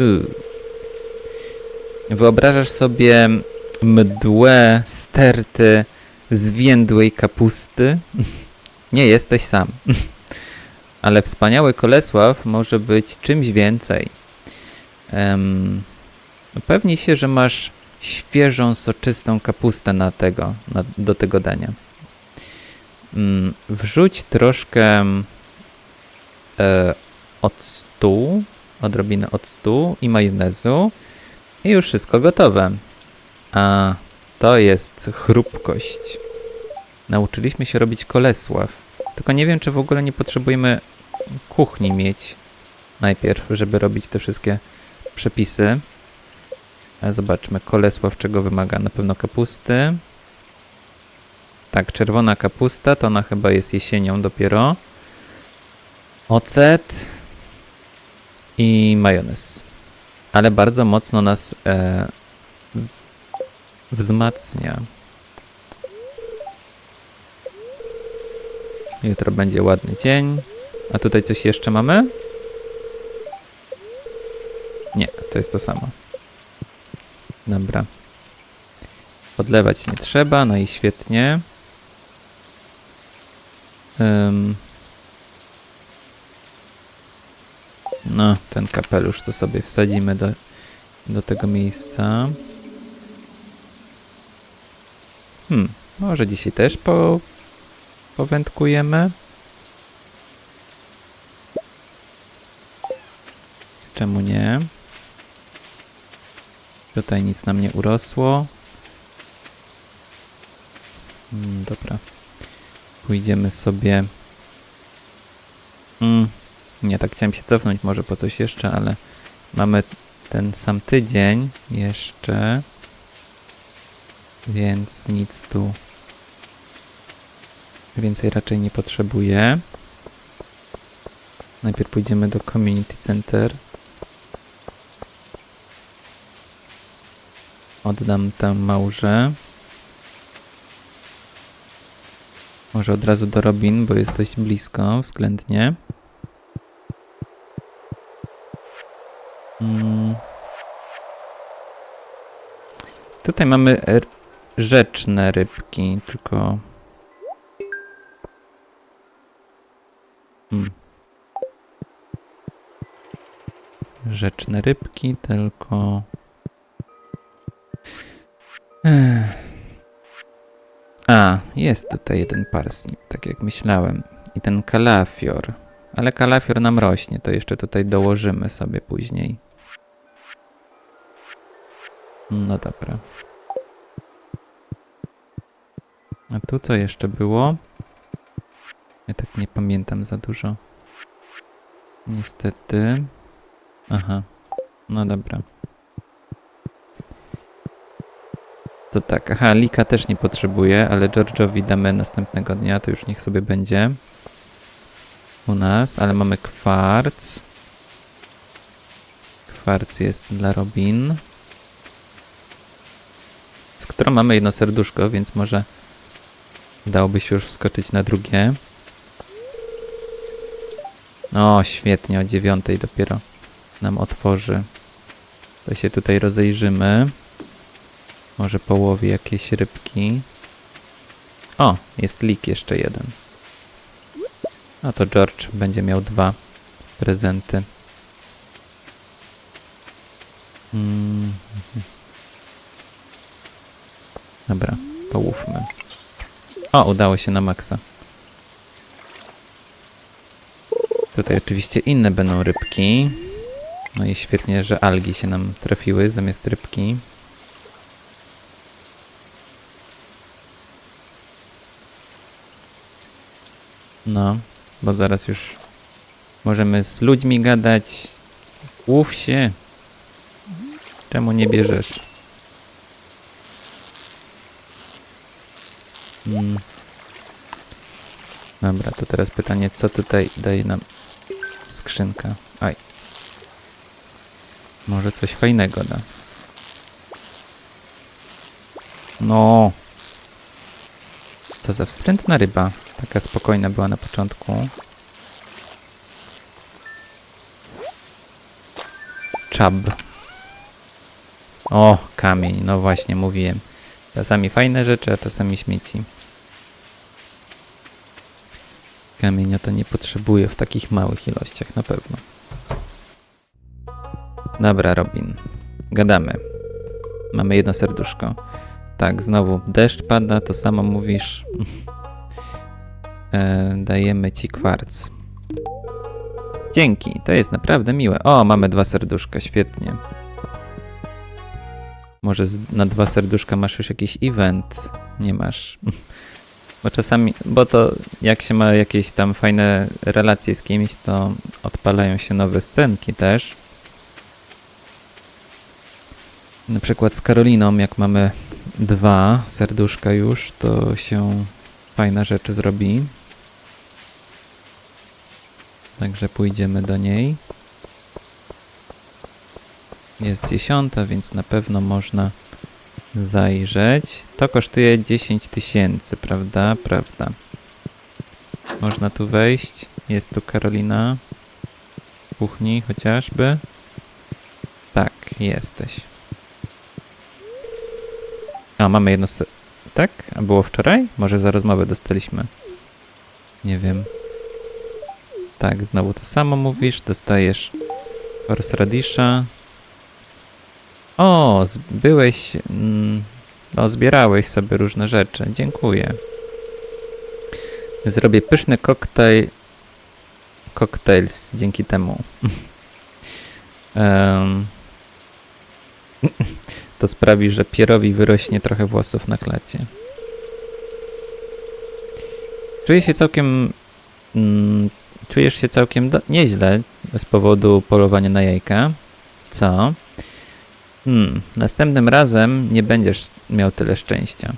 Uuu. Wyobrażasz sobie mdłe sterty zwiędłej kapusty? Nie jesteś sam. Ale wspaniały Kolesław może być czymś więcej. Upewnij się, że masz świeżą, soczystą kapustę na tego, na, do tego dania. Mm, wrzuć troszkę e, octu, odrobinę octu i majonezu i już wszystko gotowe. A to jest chrupkość. Nauczyliśmy się robić kolesław. Tylko nie wiem, czy w ogóle nie potrzebujemy kuchni mieć najpierw, żeby robić te wszystkie przepisy. A Zobaczmy, kolesław czego wymaga? Na pewno kapusty. Tak, czerwona kapusta, to ona chyba jest jesienią dopiero. Ocet i majonez. Ale bardzo mocno nas e, wzmacnia. Jutro będzie ładny dzień. A tutaj coś jeszcze mamy? Nie, to jest to samo. Dobra. Podlewać nie trzeba, no i świetnie. Ym. No, ten kapelusz to sobie wsadzimy do, do tego miejsca. Hmm, może dzisiaj też po, powędkujemy. Czemu nie? Tutaj nic nam nie urosło. Mm, dobra. Pójdziemy sobie. Mm, nie, tak chciałem się cofnąć może po coś jeszcze, ale mamy ten sam tydzień jeszcze. Więc nic tu więcej raczej nie potrzebuję. Najpierw pójdziemy do Community Center. Oddam tam małże. Może od razu do Robin, bo jest dość blisko względnie. Tutaj mamy rzeczne rybki, tylko. Hmm. Rzeczne rybki, tylko. A, jest tutaj jeden parsnip, tak jak myślałem. I ten kalafior. Ale kalafior nam rośnie, to jeszcze tutaj dołożymy sobie później. No dobra. A tu co jeszcze było? Ja tak nie pamiętam za dużo. Niestety. Aha. No dobra. To tak, aha, Lika też nie potrzebuje, ale George'owi damy następnego dnia, to już niech sobie będzie u nas, ale mamy kwarc. Kwarc jest dla Robin. Z którą mamy jedno serduszko, więc może dałoby się już wskoczyć na drugie. O, świetnie, o dziewiątej dopiero nam otworzy. To się tutaj rozejrzymy. Może połowi jakieś rybki. O, jest lik jeszcze jeden. No to George będzie miał dwa prezenty. Mm. Dobra, połówmy. O, udało się na maksa. Tutaj oczywiście inne będą rybki. No i świetnie, że algi się nam trafiły zamiast rybki. No, bo zaraz już możemy z ludźmi gadać. Łów się. Czemu nie bierzesz? Mm. Dobra, to teraz pytanie, co tutaj daje nam skrzynka? Aj. Może coś fajnego da. No. Co za wstrętna ryba. Taka spokojna była na początku. czab. O, kamień, no właśnie, mówiłem. Czasami fajne rzeczy, a czasami śmieci. Kamienia to nie potrzebuję w takich małych ilościach, na pewno. Dobra, Robin. Gadamy. Mamy jedno serduszko. Tak, znowu deszcz pada, to samo mówisz. e, dajemy ci kwarc. Dzięki, to jest naprawdę miłe. O, mamy dwa serduszka, świetnie. Może na dwa serduszka masz już jakiś event? Nie masz. Bo czasami, bo to jak się ma jakieś tam fajne relacje z kimś, to odpalają się nowe scenki też. Na przykład z Karoliną, jak mamy dwa serduszka już, to się fajne rzeczy zrobi. Także pójdziemy do niej. Jest dziesiąta, więc na pewno można zajrzeć. To kosztuje 10 tysięcy, prawda? Prawda. Można tu wejść. Jest tu Karolina. W kuchni chociażby. Tak, jesteś. A, mamy jedno. Tak? A było wczoraj? Może za rozmowę dostaliśmy. Nie wiem. Tak, znowu to samo mówisz. Dostajesz horseradisha. O, byłeś. Mm, no, zbierałeś sobie różne rzeczy. Dziękuję. Zrobię pyszny koktajl. Cocktails dzięki temu. Em, to sprawi, że Pierowi wyrośnie trochę włosów na klacie. Czuję się całkiem. Mm, czujesz się całkiem nieźle z powodu polowania na jajka. Co? Hmm, następnym razem nie będziesz miał tyle szczęścia.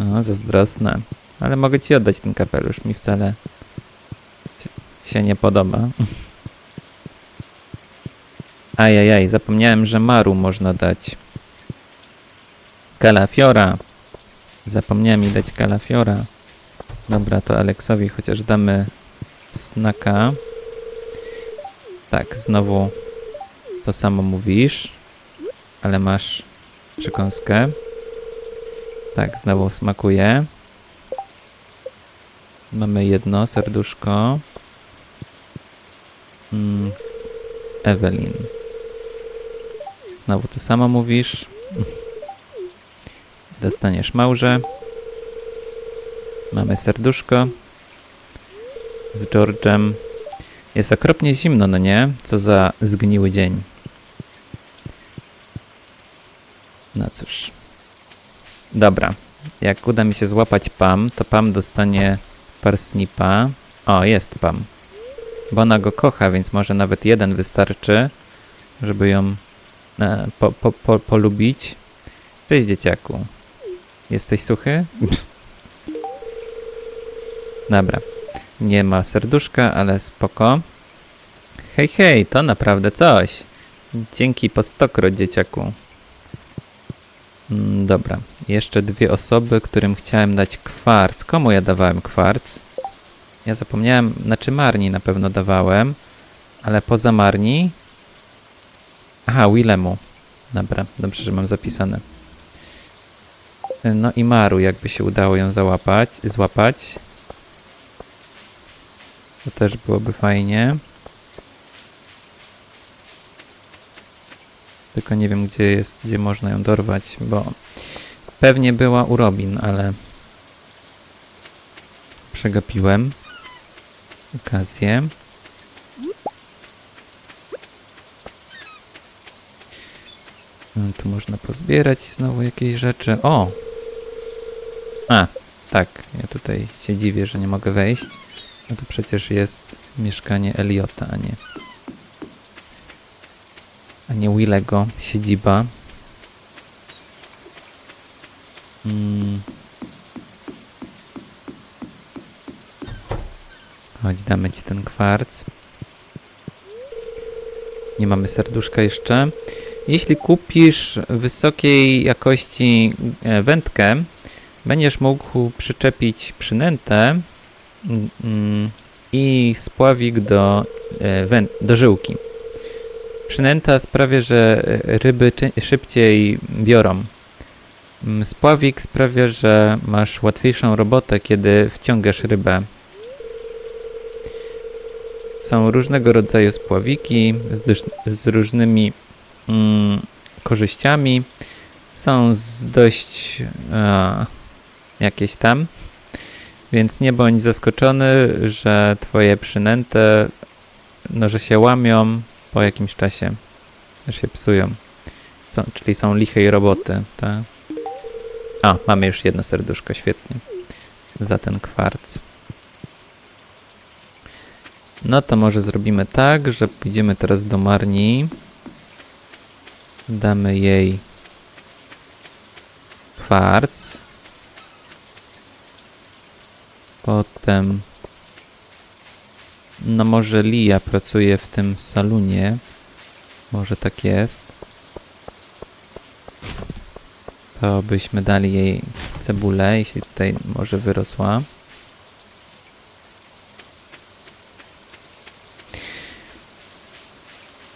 O, zazdrosne. Ale mogę ci oddać ten kapelusz. Mi wcale się- nie podoba. Ajajaj, zapomniałem, że Maru można dać. Kalafiora. Zapomniałem mi dać kalafiora. Dobra, to Aleksowi chociaż damy snaka. Tak, znowu to samo mówisz, ale masz przekąskę. Tak, znowu smakuje. Mamy jedno serduszko. Mm, Evelyn. Znowu to samo mówisz. Dostaniesz małże. Mamy serduszko. Z George'em. Jest okropnie zimno, no nie? Co za zgniły dzień. No cóż. Dobra. Jak uda mi się złapać Pam, to Pam dostanie parsnipa. O, jest Pam. Bo ona go kocha, więc może nawet jeden wystarczy, żeby ją e, po, po, po, polubić. Cześć dzieciaku. Jesteś suchy? Dobra. Nie ma serduszka, ale spoko. Hej, hej, to naprawdę coś. Dzięki po stokroć, dzieciaku. Mm, dobra. Jeszcze dwie osoby, którym chciałem dać kwarc. Komu ja dawałem kwarc? Ja zapomniałem, znaczy Marni na pewno dawałem, ale poza Marni... Aha, Willemu. Dobra, dobrze, że mam zapisane. No i Maru, jakby się udało ją załapać, złapać. To też byłoby fajnie. Tylko nie wiem, gdzie jest, gdzie można ją dorwać, bo pewnie była u Robin, ale przegapiłem okazję. No, Tu można pozbierać znowu jakieś rzeczy. O! A, tak. Ja tutaj się dziwię, że nie mogę wejść. No to przecież jest mieszkanie Eliota, a nie. A nie Willego, siedziba. Mm. Chodź, damy ci ten kwarc. Nie mamy serduszka jeszcze. Jeśli kupisz wysokiej jakości e, wędkę, będziesz mógł przyczepić przynętę mm, mm, i spławik do, e, do żyłki. Przynęta sprawia, że e, ryby szybciej biorą. Spławik sprawia, że masz łatwiejszą robotę, kiedy wciągasz rybę. Są różnego rodzaju spławiki z, z różnymi mm, korzyściami. Są z dość e, jakieś tam. Więc nie bądź zaskoczony, że twoje przynęty, no, że się łamią po jakimś czasie, że się psują. Czyli są lichej roboty, tak? A, mamy już jedno serduszko, świetnie. Za ten kwarc. No to może zrobimy tak, że pójdziemy teraz do Marni. Damy jej kwarc. Potem. No może Lia pracuje w tym salonie. Może tak jest. To byśmy dali jej cebulę, jeśli tutaj może wyrosła.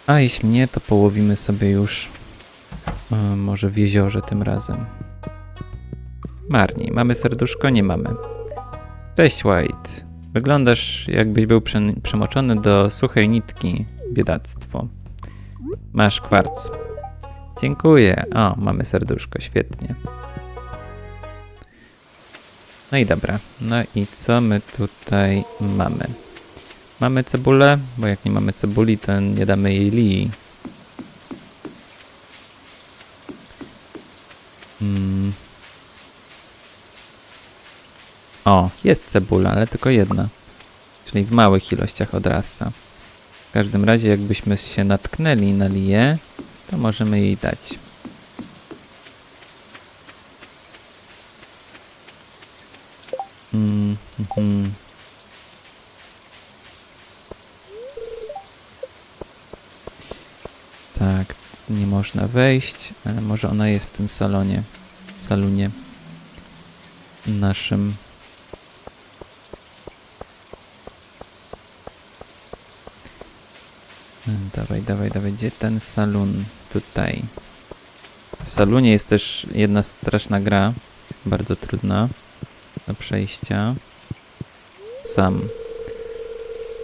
A jeśli nie, to połowimy sobie już e, może w jeziorze tym razem. Marni, mamy serduszko? Nie mamy. Cześć White. Wyglądasz jakbyś był prze przemoczony do suchej nitki. Biedactwo. Masz kwarc. Dziękuję. O, mamy serduszko, świetnie. No i dobra. No i co my tutaj mamy? Mamy cebulę, bo jak nie mamy cebuli, to nie damy jej lii. Mm. O, jest cebula, ale tylko jedna. Czyli w małych ilościach odrasta. W każdym razie, jakbyśmy się natknęli na liję, to możemy jej dać. Mm, mhm. Tak, nie można wejść, ale może ona jest w tym salonie. Salonie naszym. Mm, Dawaj, dawaj, dawaj. Gdzie ten salon? Tutaj. W salonie jest też jedna straszna gra. Bardzo trudna do przejścia. Sam.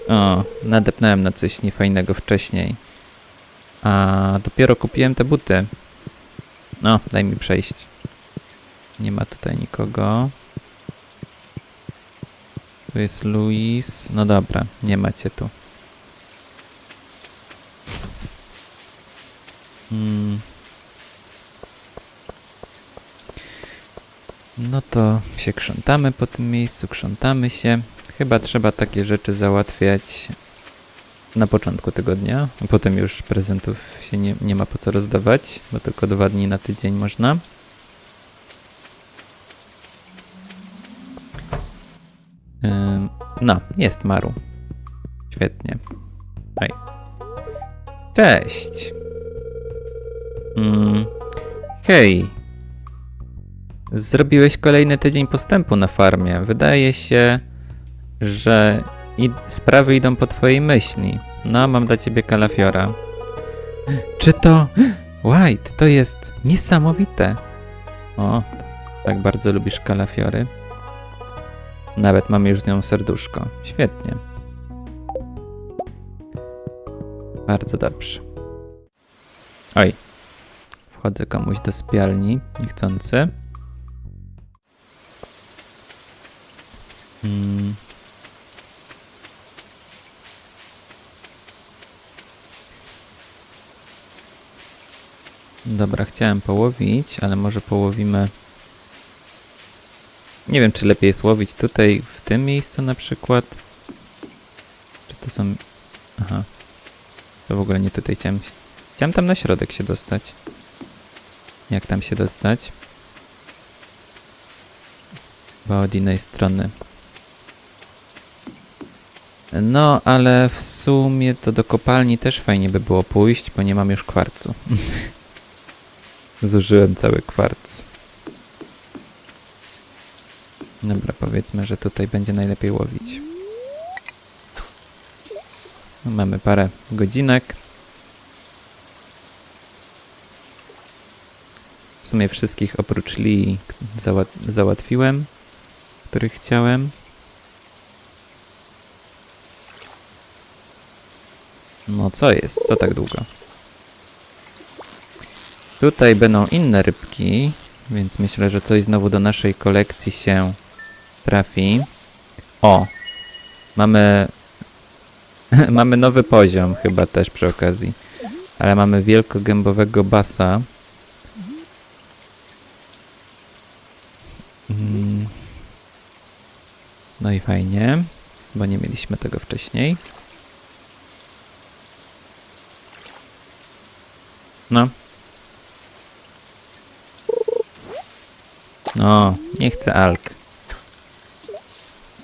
O, nadepnąłem na coś niefajnego wcześniej. A dopiero kupiłem te buty. No, daj mi przejść. Nie ma tutaj nikogo. Tu jest Luis. No dobra, nie macie tu. Hmm. No to się krzątamy po tym miejscu, krzątamy się. Chyba trzeba takie rzeczy załatwiać na początku tygodnia. Potem już prezentów się nie, nie ma po co rozdawać, bo tylko dwa dni na tydzień można. Ym, No, jest Maru. Świetnie. Oj. Cześć. Mm. Hej. Zrobiłeś kolejny tydzień postępu na farmie. Wydaje się, że i sprawy idą po twojej myśli. No, mam dla ciebie kalafiora. Czy to... White, to jest niesamowite. O, tak bardzo lubisz kalafiory. Nawet mam już z nią serduszko. Świetnie. Bardzo dobrze. Oj. Wchodzę komuś do spialni, niechcący. Mm. Dobra, chciałem połowić, ale może połowimy. Nie wiem, czy lepiej jest łowić tutaj, w tym miejscu na przykład. Czy to są. Aha. To w ogóle nie tutaj chciałem. Chciałem tam na środek się dostać. Jak tam się dostać? Chyba od innej strony. No, ale w sumie to do kopalni też fajnie by było pójść, bo nie mam już kwarcu. Zużyłem cały kwarc. Dobra, powiedzmy, że tutaj będzie najlepiej łowić. Mamy parę godzinek. Sumie wszystkich oprócz Lee załat załatwiłem, których chciałem. No co jest? Co tak długo? Tutaj będą inne rybki, więc myślę, że coś znowu do naszej kolekcji się trafi. O! Mamy... mamy nowy poziom chyba też przy okazji. Ale mamy wielkogębowego basa. Mm. No i fajnie, bo nie mieliśmy tego wcześniej. No. No, nie chcę alg.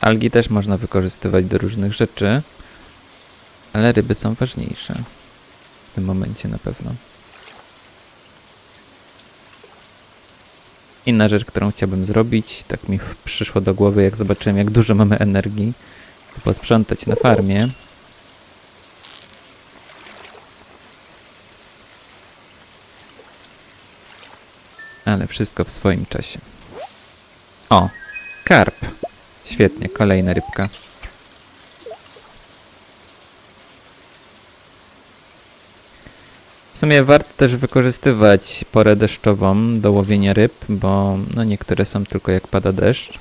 Algi też można wykorzystywać do różnych rzeczy, ale ryby są ważniejsze. W tym momencie na pewno. Inna rzecz, którą chciałbym zrobić, tak mi przyszło do głowy, jak zobaczyłem, jak dużo mamy energii, to posprzątać na farmie. Ale wszystko w swoim czasie. O, karp. Świetnie, kolejna rybka. Sumie warto też wykorzystywać porę deszczową do łowienia ryb, bo no niektóre są tylko jak pada deszcz.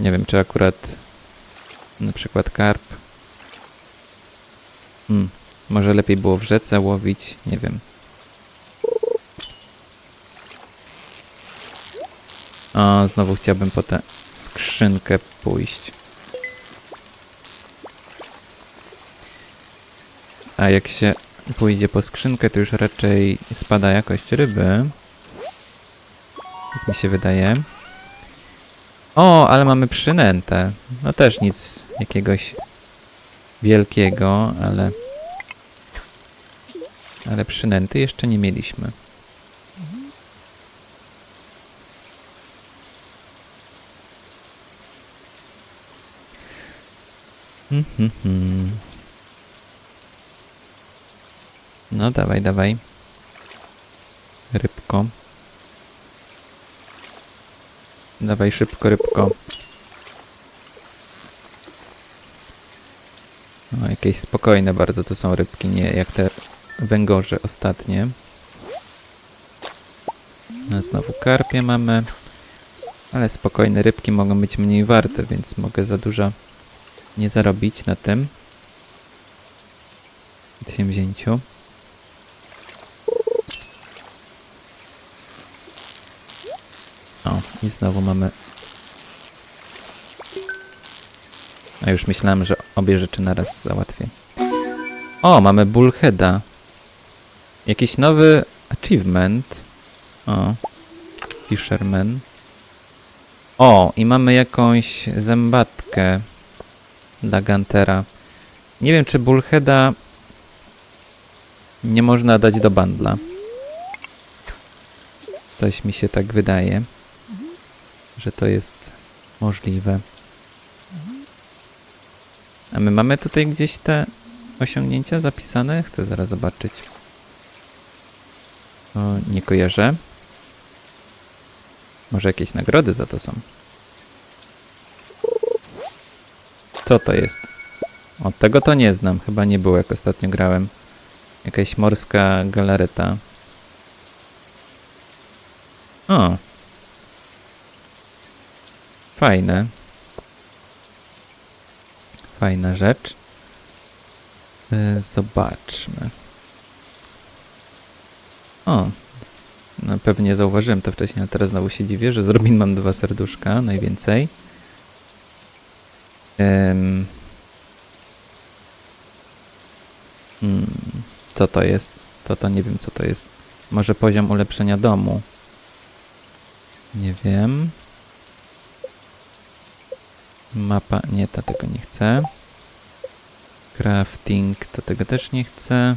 Nie wiem, czy akurat na przykład karp. Hmm, może lepiej było w rzece łowić, nie wiem. O, znowu chciałbym po tę skrzynkę pójść. A jak się pójdzie po skrzynkę, to już raczej spada jakość ryby. Jak mi się wydaje. O, ale mamy przynętę. No też nic jakiegoś wielkiego, ale... Ale przynęty jeszcze nie mieliśmy. Mhm, No dawaj, dawaj. Rybko. Dawaj szybko, rybko. No, jakieś spokojne bardzo to są rybki, nie jak te węgorze ostatnie. No, znowu karpie mamy. Ale spokojne rybki mogą być mniej warte, więc mogę za dużo nie zarobić na tym przedsięwzięciu. O, i znowu mamy... A już myślałem, że obie rzeczy naraz załatwię. O, mamy Bullheada. Jakiś nowy achievement. O, Fisherman. O, i mamy jakąś zębatkę dla Gantera. Nie wiem, czy Bullheada nie można dać do bandla. Coś mi się tak wydaje, że to jest możliwe. A my mamy tutaj gdzieś te osiągnięcia zapisane? Chcę zaraz zobaczyć. O, nie kojarzę. Może jakieś nagrody za to są. Co to jest? Od tego to nie znam. Chyba nie było, jak ostatnio grałem. Jakaś morska galareta. O. Fajne. Fajna rzecz. Y, Zobaczmy. O. No pewnie zauważyłem to wcześniej, ale teraz znowu się dziwię, że z Robin mam dwa serduszka najwięcej. Ym. Hmm. Co to jest? To to nie wiem co to jest. Może poziom ulepszenia domu. Nie wiem. Mapa, nie, to tego nie chcę. Crafting, to tego też nie chcę.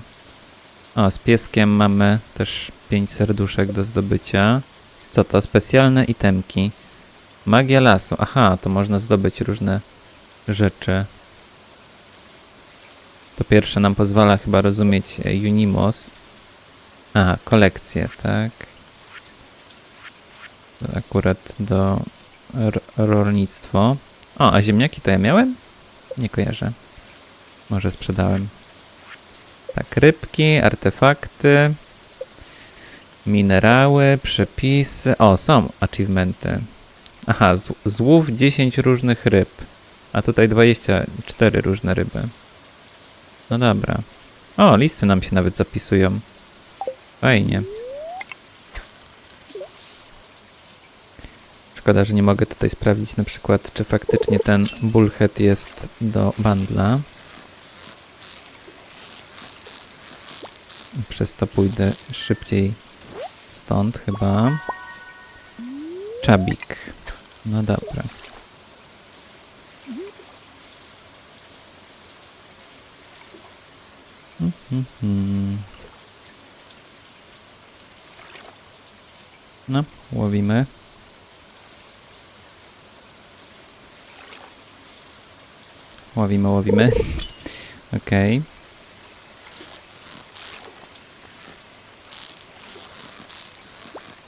O, z pieskiem mamy też 5 serduszek do zdobycia. Co to? Specjalne itemki. Magia lasu. Aha, to można zdobyć różne rzeczy. To pierwsze nam pozwala chyba rozumieć e, Unimos. Aha, kolekcje, tak. Akurat do rolnictwo. O, a ziemniaki to ja miałem? Nie kojarzę. Może sprzedałem. Tak, rybki, artefakty, minerały, przepisy. O, są achievementy. Aha, z- złów 10 różnych ryb. A tutaj 24 różne ryby. No dobra. O, listy nam się nawet zapisują. Fajnie. Szkoda, że nie mogę tutaj sprawdzić na przykład, czy faktycznie ten bullhead jest do bandla. Przez to pójdę szybciej stąd chyba. Czabik. No dobra. No, łowimy. Łowimy, łowimy. Okej.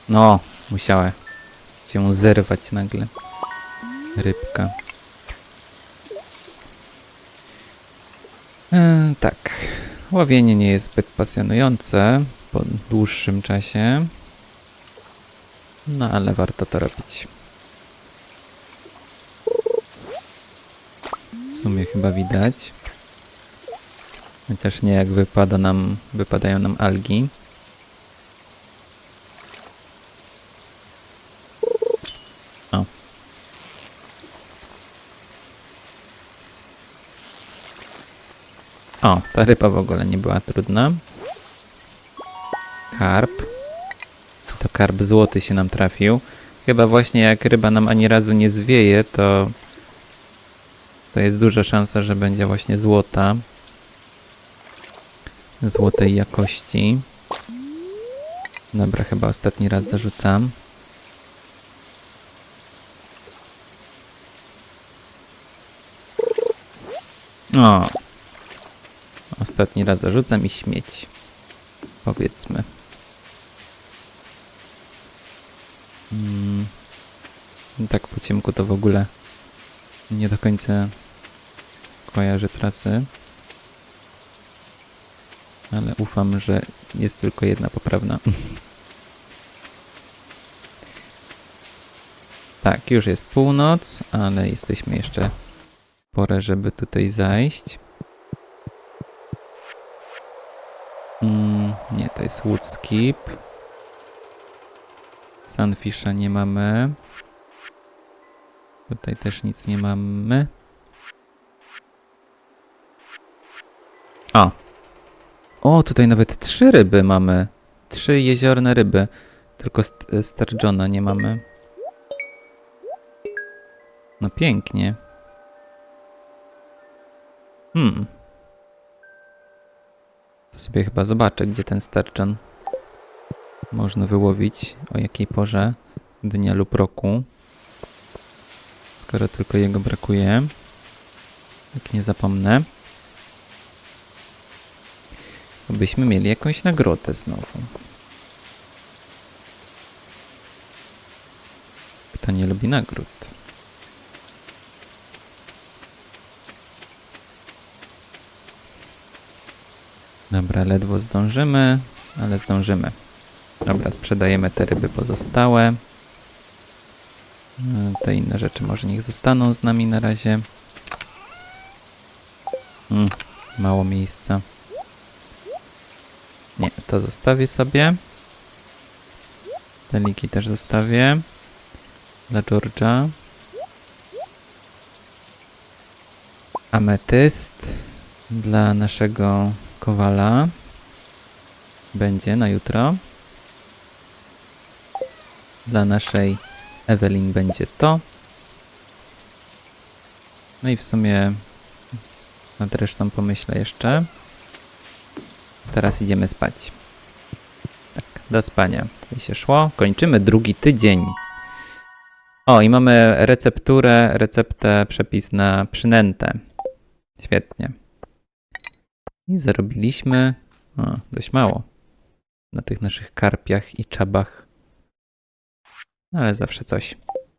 No, musiałem cię zerwać nagle. Rybka. E, tak. Łowienie nie jest zbyt pasjonujące po dłuższym czasie. No ale warto to robić. Sumie chyba widać. Chociaż nie jak wypada nam, wypadają nam algi. O. O, ta ryba w ogóle nie była trudna. Karp. To karp złoty się nam trafił. Chyba właśnie jak ryba nam ani razu nie zwieje, to to jest duża szansa, że będzie właśnie złota. Złotej jakości. Dobra, chyba ostatni raz zarzucam. O. Ostatni raz zarzucam i śmieć. Powiedzmy. Mm. Tak po ciemku to w ogóle nie do końca kojarzę trasy. Ale ufam, że jest tylko jedna poprawna. tak, już jest północ, ale jesteśmy jeszcze porę, żeby tutaj zajść. Mm, nie, to jest Woodskip. Sunfisha nie mamy. Tutaj też nic nie mamy. O! O, tutaj nawet trzy ryby mamy. Trzy jeziorne ryby. Tylko st Sturgeona nie mamy. No pięknie. Hmm. To sobie chyba zobaczę, gdzie ten Sturgeon można wyłowić, o jakiej porze dnia lub roku. Skoro tylko jego brakuje. Jak nie zapomnę. To byśmy mieli jakąś nagrodę znowu. Kto nie lubi nagród? Dobra, ledwo zdążymy, ale zdążymy. Dobra, sprzedajemy te ryby pozostałe. E, Te inne rzeczy może niech zostaną z nami na razie. Mm, mało miejsca. Nie, to zostawię sobie. Te liki też zostawię. Dla George'a. Ametyst dla naszego kowala. Będzie na jutro. Dla naszej Evelyn będzie to. No i w sumie nad resztą pomyślę jeszcze. Teraz idziemy spać. Tak, do spania mi się szło. Kończymy drugi tydzień. O, i mamy recepturę, receptę, przepis na przynętę. Świetnie. I zarobiliśmy o, dość mało. na tych naszych karpiach i czabach. Ale zawsze coś.